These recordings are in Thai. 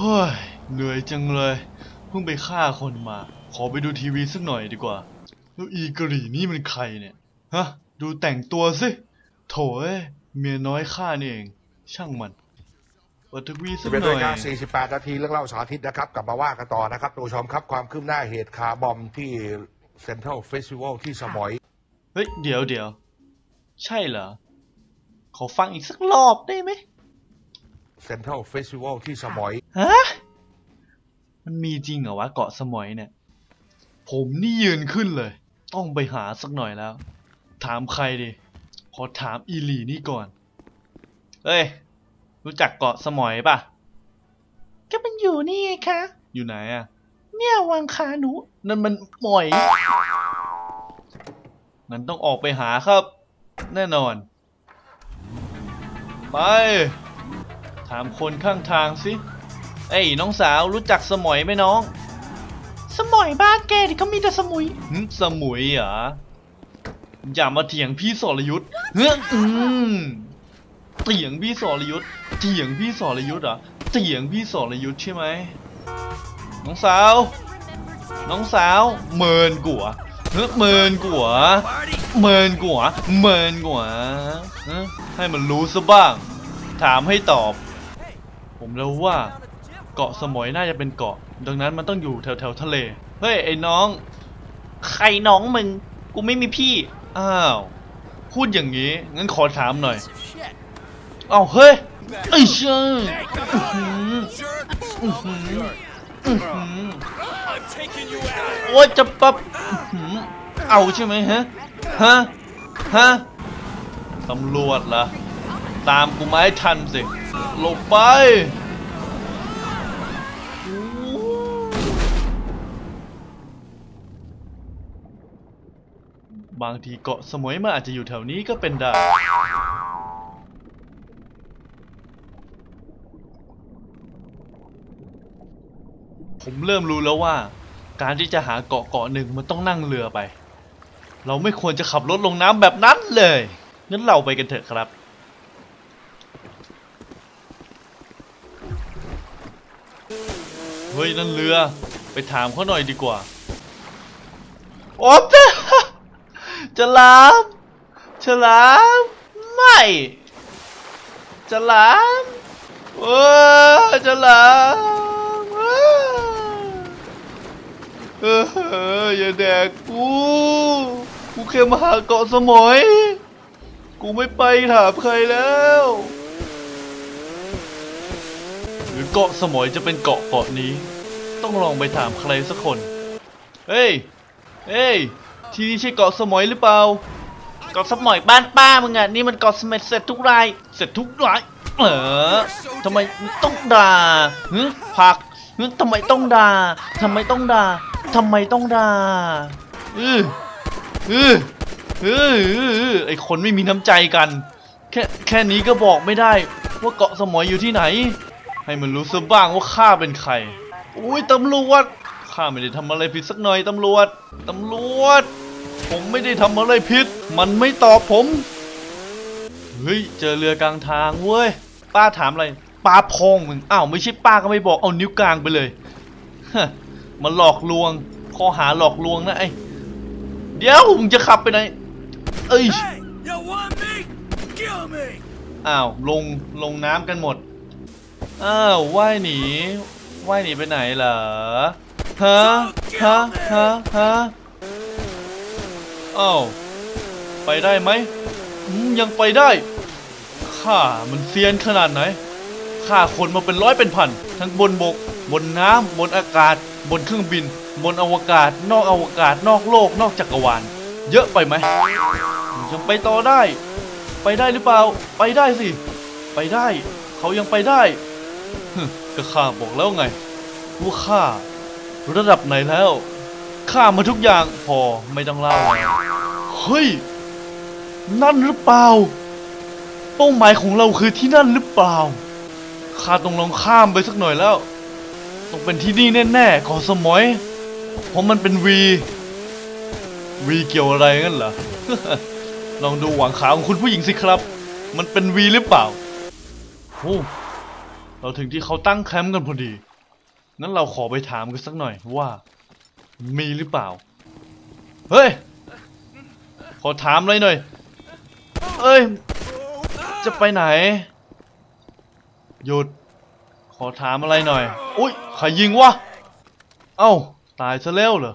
เฮ้ยเหนื่อยจังเลย เพิ่งไปฆ่าคนมา ขอไปดูทีวีสักหน่อยดีกว่า แล้วอีกะหรี่นี่มันใครเนี่ย ฮะ ดูแต่งตัวสิ โถเอ้ยเมียน้อยข้านี่เอง ช่างมันเปิดทีวีสัก11หนาน่อฬิยกา48 นาทีเรื่องเล่าเสาร์อาทิตย์นะครับ กลับมาว่ากันต่อนะครับทุกผู้ชมครับความคืบหน้าเหตุคาร์บอมที่เซ็นทรัลเฟสติวัลที่สมอย เฮ้ย เดี๋ยวเดี๋ยว ใช่เหรอ ขอฟังอีกสักรอบได้ไหมเซ็นทรัลเฟสติวัลที่สมอย ฮะ มันมีจริงเหรอวะเกาะสมอยเนี่ย ผมนี่ยืนขึ้นเลย ต้องไปหาสักหน่อยแล้ว ถามใครดิขอถามอีหลีนี่ก่อนเอ้ย รู้จักเกาะสมอยปะก็มันอยู่นี่ไงคะ อยู่ไหนอะเนี่ยวางขาหนู นั่นมันหมอยงั้นต้องออกไปหาครับ แน่นอน ไป ถามคนข้างทางสิ เอ้ยน้องสาวรู้จักสมอยไหมน้อง สมอยบ้านแกดิเขามีแต่สมุยหึสมุยเหรออย่ามาเถียงพี่สรยุทธ์เฮ้ยอืมเถียงพี่สรยุทธ์เถียงพี่สรยุทธ์เหรอเถียงพี่สรยุทธ์ใช่ไหมน้องสาว น้องสาวเมินกัวเฮ้ยเมินกัวเมินกัวเมินกัวเฮ้ยให้มันรู้ซะบ้าง ถามให้ตอบ ผมรู้ว่า เกาะสมอยน่าจะเป็นเกาะ ดังนั้นมันต้องอยู่แถวแถวๆทะเล เฮ้ย ไอ้น้อง ใครน้องมึง กูไม่มีพี่ อ้าว พูดอย่างนี้ งั้นขอถามหน่อย เอ้าเฮ้ย ไอ้เชื่ออื้อหืออื้อหืออื้อหือโอ้ยจะปับอื้อหือเอาใช่ไหมฮะ ฮะ ฮะ ตำรวจเหรอตามกูมาให้ทันสิหลบไป บางทีเกาะสมุยมันอาจจะอยู่แถวนี้ก็เป็นได้ผมเริ่มรู้แล้วว่า การที่จะหาเกาะเกาะหนึ่งมันต้องนั่งเรือไป เราไม่ควรจะขับรถลงน้ำแบบนั้นเลยงั้นเราไปกันเถอะครับ เฮ้ยนั่นเรือไปถามเขาหน่อยดีกว่า โอ๊บจะจะลามฉลามไม่ฉลามเออฉลามเออเอออย่าแดกกูกูแค่มาหาเกาะสมอยกูไม่ไปถามใครแล้วหรือเกาะสมอยจะเป็นเกาะเกาะนี้ ต้องลองไปถามใครสักคน เฮ้ย เฮ้ย ที่นี่ใช่เกาะสมอยหรือเปล่า เกาะสมอยบ้านป้ามึงอะนี่มันเกาะสมอยเสร็จทุกราย เสร็จทุกราย เออทำไมต้องด่าฮึผักฮึทำไมต้องด่าทำไมต้องด่าทำไมต้องด่าอืออืออืออืออือไอคนไม่มีน้ำใจกัน แค่แค่นี้ก็บอกไม่ได้ว่าเกาะสมอยอยู่ที่ไหน ให้มันรู้ซะบ้างว่าข้าเป็นใคร อุ้ยตำรวจข้าไม่ได้ทำอะไรผิดสักหน่อยตำรวจตำรวจ ผมไม่ได้ทำอะไรผิด มันไม่ตอบผม เฮ้ย เจอเรือกลางทางเว้ย ป้าถามอะไร ป้าพองมึงอ้าวไม่ใช่ป้าก็ไม่บอก เอานิ้วกลางไปเลยฮะมันหลอกลวง ข้อหาหลอกลวงนะไอ้เดี๋ยวมึงจะขับไปไหน เอ้ย Hey, you want me? Kill me! อ้าวลงลงน้ำกันหมด อ้าวว่ายหนีว่ายหนีไปไหนเหรอฮะฮะฮะฮะ อ้าวไปได้ไหมยังไปได้ข้ามันเซียนขนาดไหนข้าคนมาเป็นร้อยเป็นพัน ทั้งบนบก บนน้ำบนอากาศ บนเครื่องบิน บนอวกาศ นอกอวกาศ นอกโลก นอกจักรวาล เยอะไปไหมยังไปต่อได้ ไปได้หรือเปล่า ไปได้สิ ไปได้ เขายังไปได้ก็ข้าบอกแล้วไงว่าข้าระดับไหนแล้ว ข้ามาทุกอย่างพอไม่ต้องเล่าแล้วเฮ้ย นั่นหรือเปล่า เป้าหมายของเราคือที่นั่นหรือเปล่า ข้าต้องลองข้ามไปสักหน่อยแล้ว ต้องเป็นที่นี่แน่ๆขอสมอย เพราะมันเป็นวีวีเกี่ยวอะไรงั้นเหรอ ลองดูหวังขาของคุณผู้หญิงสิครับ มันเป็นวีหรือเปล่าโอ้เราถึงที่เขาตั้งแคมป์กันพอดีงั้นเราขอไปถามกันสักหน่อยว่า มีหรือเปล่า เฮ้ย ขอถามเลยหน่อย เอ้ย จะไปไหน หยุด ขอถามอะไรหน่อย อุ้ยใครยิงวะ เอ้า ตายซะแล้วเหรอ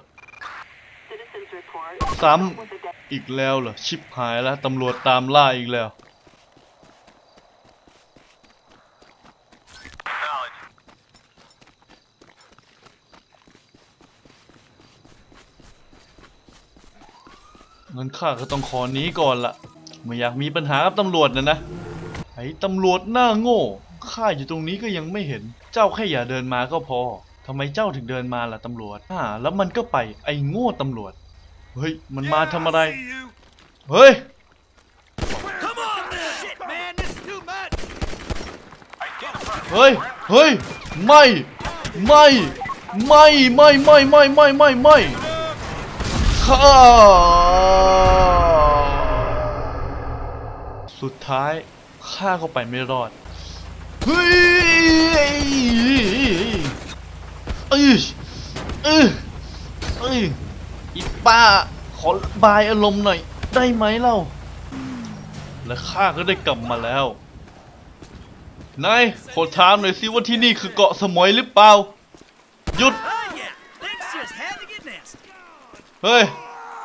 Citizens report ซ้ำอีกแล้วเหรอ ชิบหายแล้วตำรวจตามล่าอีกแล้ว ข้าก็ต้องขอหนี้ก่อนละไม่อยากมีปัญหากับตำรวจนะนะ ไอ้ตำรวจหน้าโง่ ข้าอยู่ตรงนี้ก็ยังไม่เห็น เจ้าแค่อย่าเดินมาก็พอ ทำไมเจ้าถึงเดินมาล่ะตำรวจ อ่า แล้วมันก็ไป ไอ้โง่ตำรวจ เฮ้ย มันมาทำอะไร เฮ้ยเฮ้ย เฮ้ย ไม่ ไม่ ไม่ ไม่ ไม่ ไม่ ไม่ ไม่ ไม่ข้า สุดท้ายข้าไปไม่รอด เฮ้ยเอ้ยเอ้ยเอ้ยอีป้า ขอบายอารมณ์หน่อย ได้ไหมเล่า และข้าก็ได้กลับมาแล้วนายขอถามหน่อยสิว่าที่นี่คือเกาะสมอยหรือเปล่า หยุด เฮ้ย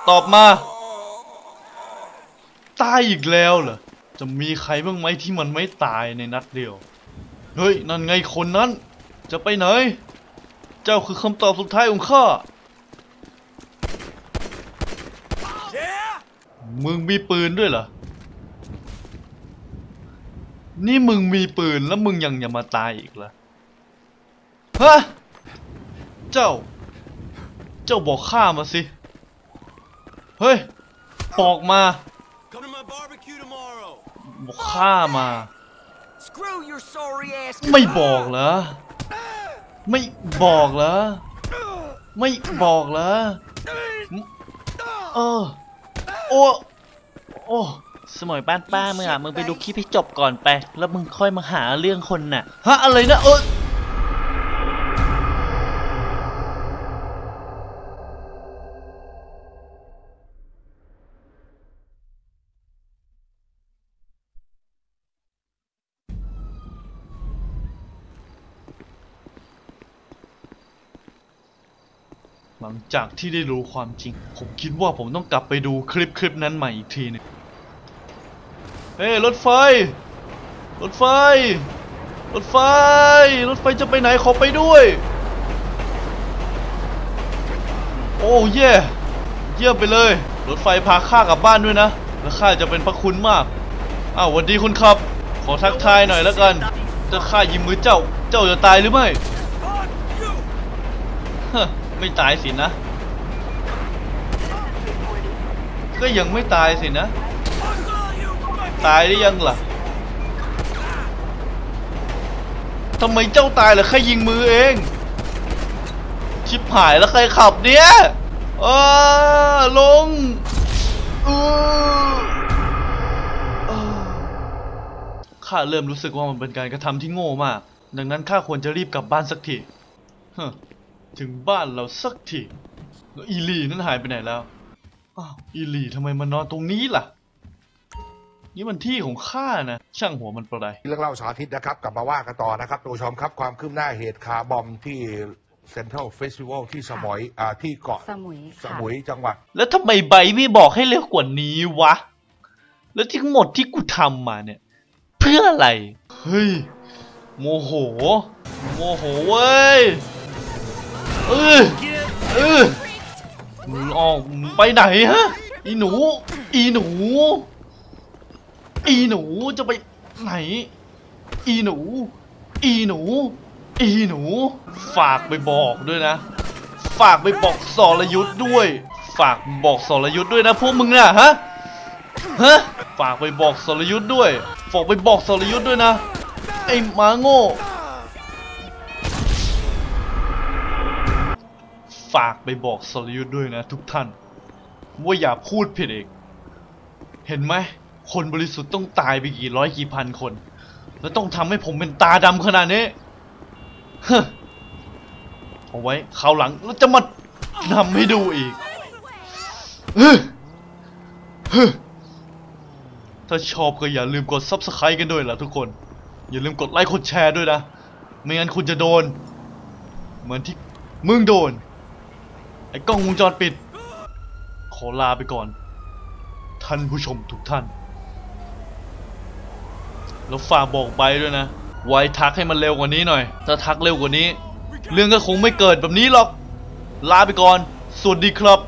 ตอบมา ตายอีกแล้วเหรอ จะมีใครบ้างไหมที่มันไม่ตายในนัดเดียว เฮ้ย นั่นไงคนนั้น จะไปไหน เจ้าคือคำตอบสุดท้ายของข้า Yeah? มึงมีปืนด้วยเหรอ นี่มึงมีปืนแล้วมึงยังอย่ามาตายอีกเหรอ ฮะ เจ้า เจ้าบอกข้ามาสิ เฮ้ย บอกมา ข้ามา Screw your sorry ass. ไม่บอกเหรอ ไม่บอกเหรอ ไม่บอกเหรอ เออ โอ้ โอ้ สมัยบ้านป้ามึงอะ มึงไปดูคลิปให้จบก่อนไป แล้วมึงค่อยมาหาเรื่องคนน่ะ ฮะ อะไรนะเออ หลังจากที่ได้รู้ความจริง ผมคิดว่าผมต้องกลับไปดูคลิปคลิปนั้นใหม่อีกทีหนึงเฮ้รถไฟ รถไฟ รถไฟ รถไฟจะไปไหนขอไปด้วย โอ้เย่เยี่ยมไปเลย รถไฟพาข้ากลับบ้านด้วยนะ และข้าจะเป็นพระคุณมาก อ้าวสวัสดีคุณครับ ขอทักทายหน่อยแล้วกันถ้าข้ายิงมือเจ้า เจ้าจะตายหรือไม่ฮะ ไม่ตายสินะ ก็ยังไม่ตายสินะ ตายได้ยังล่ะทำไมเจ้าตายล่ะแค่ยิงมือเอง ชิบหายแล้วใครขับเนี่ยเออลงออเอข้าเริ่มรู้สึกว่ามันเป็นการกระทำที่โง่มาก ดังนั้นข้าควรจะรีบกลับบ้านสักทีฮะ ถึงบ้านเราสักทีแล้วอีลีนั่นหายไปไหนแล้วอ้าวอีลีทำไมมานอนตรงนี้ล่ะ นี่มันที่ของข้านะ ช่างหัวมันประไรเรื่องเล่าเสาร์อาทิตย์นะครับ กลับมาว่ากันต่อนะครับทุกผู้ชมครับความคืบหน้าเหตุคาร์บอมที่เซ็นทรัลเฟสติวัลที่สมอยอ่าที่เกาะสมุยสค่ะมุยจังหวัด แล้วทำไมใบไม่บอกให้เร็วกว่านี้วะ แล้วทั้งหมดที่กูทำมาเนี่ย เพื่ออะไร เฮ้ย โมโห โมโหเว้ย เออเออมึงออกมึงไปไหนฮะ อีหนู อีหนู อีหนูจะไปไหน อีหนู อีหนู อีหนู ฝากไปบอกด้วยนะ ฝากไปบอกสรยุทธ์ด้วย ฝากบอกสรยุทธ์ด้วยนะพวกมึงน่ะฮะ ฮะ ฝากไปบอกสรยุทธ์ด้วย ฝากไปบอกสรยุทธ์ด้วยนะ ไอ้หมาโง่ากไปบอกสรยุทธ์ด้วยนะทุกท่าน ว่าอย่าพูดผิดเองเห็นไหม คนบริสุทธิ์ต้องตายไปกี่ร้อยกี่พันคน แล้วต้องทำให้ผมเป็นตาดำขนาดนี้ฮะเอาไว้คราวหลังเราจะมาทำให้ดูอีกเฮ้ยเฮ้ยถ้าชอบก็อย่าลืมกด subscribe กันด้วยล่ะทุกคน อย่าลืมกดไลค์กดแชร์ด้วยนะ ไม่งั้นคุณจะโดน เหมือนที่มึงโดน ไอ้กล้องวงจรปิด ขอลาไปก่อน ท่านผู้ชมทุกท่าน แล้วฝากบอกไปด้วยนะ ไว้ทักให้มันเร็วกว่านี้หน่อย ถ้าทักเร็วกว่านี้ เรื่องก็คงไม่เกิดแบบนี้หรอก ลาไปก่อน สวัสดีครับ